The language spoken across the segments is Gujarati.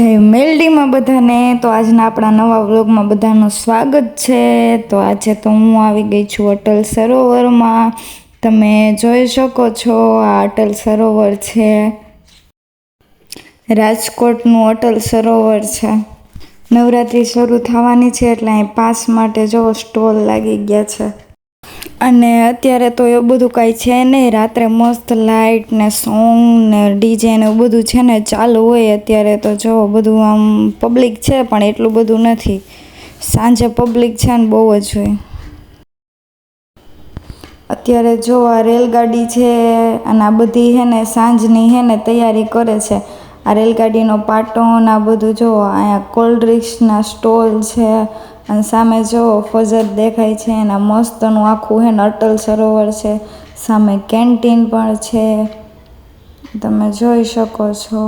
જય મેલડીમાં બધાને. તો આજના આપણા નવા વ્લોગમાં બધાનું સ્વાગત છે. તો આજે તો હું આવી ગઈ છું અટલ સરોવરમાં. તમે જોઈ શકો છો, આ અટલ સરોવર છે. રાજકોટનું અટલ સરોવર છે. નવરાત્રિ શરૂ થવાની છે એટલે અહીં પાસ માટે જો સ્ટોલ લાગી ગયા છે. અને અત્યારે તો એવું બધું કાંઈ છે નહીં. રાત્રે મસ્ત લાઇટ ને સોંગ ને ડીજે ને એવું બધું છે ને ચાલુ હોય અત્યારે તો જો બધું આમ પબ્લિક છે પણ એટલું બધું નથી. સાંજે પબ્લિક છે ને બહુ જ હોય. અત્યારે જો આ રેલગાડી છે અને આ બધી હે ને સાંજની હે ને તૈયારી કરે છે. આ રેલગાડીનો પાટો ને આ બધું જો, અહીંયા કોલ્ડ ડ્રિંક્સના સ્ટોલ છે અને સામે જો ફજત દેખાય છે એના મસ્તનું આખું હે અટલ સરોવર છે, સામે કેન્ટીન પણ છે. તમે જોઈ શકો છો.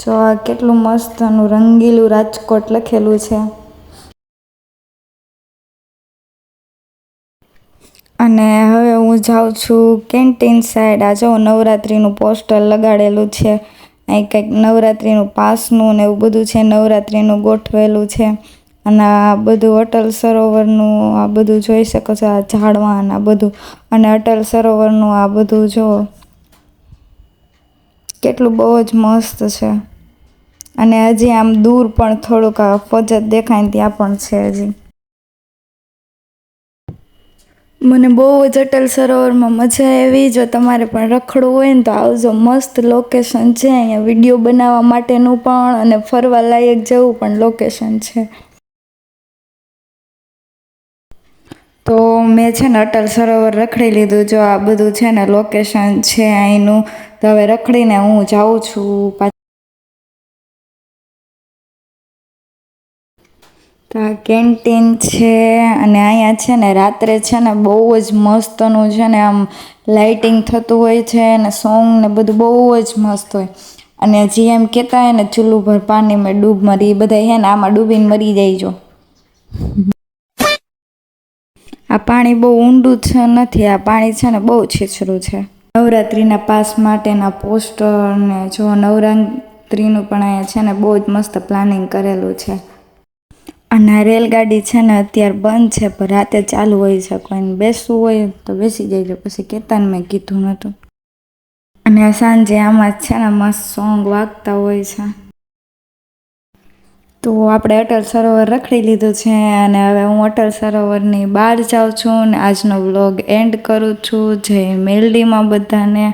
જો આ કેટલું મસ્તનું રંગીલું રાજકોટ લખેલું છે. અને હવે હું જાઉં છું કેન્ટીન સાઈડ. આ જો નવરાત્રિનું પોસ્ટર લગાડેલું છે. અહીં કંઈક નવરાત્રિનું પાસનું ને એવું બધું છે, નવરાત્રિનું ગોઠવેલું છે. અને આ બધું અટલ સરોવરનું આ બધું જોઈ શકો છો, આ ઝાડવા અને આ બધું. અને અટલ સરોવરનું આ બધું જો કેટલું બહુ જ મસ્ત છે. અને હજી આમ દૂર પણ થોડુંક આ ફજત દેખાય ત્યાં પણ છે હજી. મને બહુ જ અટલ સરોવરમાં મજા આવી. જો તમારે પણ રખડવું હોય ને તો આવજો. મસ્ત લોકેશન છે. અહીંયા વીડિયો બનાવવા માટેનું પણ અને ફરવા લાયક જેવું પણ લોકેશન છે. તો મેં છે ને અટલ સરોવર રખડી લીધું. જો આ બધું છે ને લોકેશન છે અહીંનું, તો હવે રખડીને હું જાઉં છું તો આ કેન્ટીન છે અને અહીંયા છે ને રાત્રે છે ને બહુ જ મસ્તનું છે ને આમ લાઇટિંગ થતું હોય છે અને સોંગ ને બધું બહુ જ મસ્ત હોય. અને જે એમ કહેતા હોય ને ચૂલું ભર પાણી મેં ડૂબ મરી એ બધા હે ને આમાં ડૂબીને મરી જાય જો આ પાણી બહુ ઊંડું છે નથી, આ પાણી છે ને બહુ છીછરું છે. નવરાત્રિના પાસ માટેના પોસ્ટર ને જો નવરાત્રિનું પણ અહીંયા છે ને બહુ જ મસ્ત પ્લાનિંગ કરેલું છે. અને રેલગાડી છે ને અત્યારે બંધ છે, પણ રાતે ચાલુ હોય છે, કોઈને બેસવું હોય તો બેસી જઈજો પછી કેતાને મેં કીધું નહોતું અને સાંજે આમાં છે ને મસ્ત સોંગ વાગતા હોય છે. તો આપણે અટલ સરોવર રખડી લીધું છે અને હવે હું અટલ સરોવરની બહાર જાઉં છું અને આજનો વ્લોગ એન્ડ કરું છું. જય મેલડીમાં બધાને.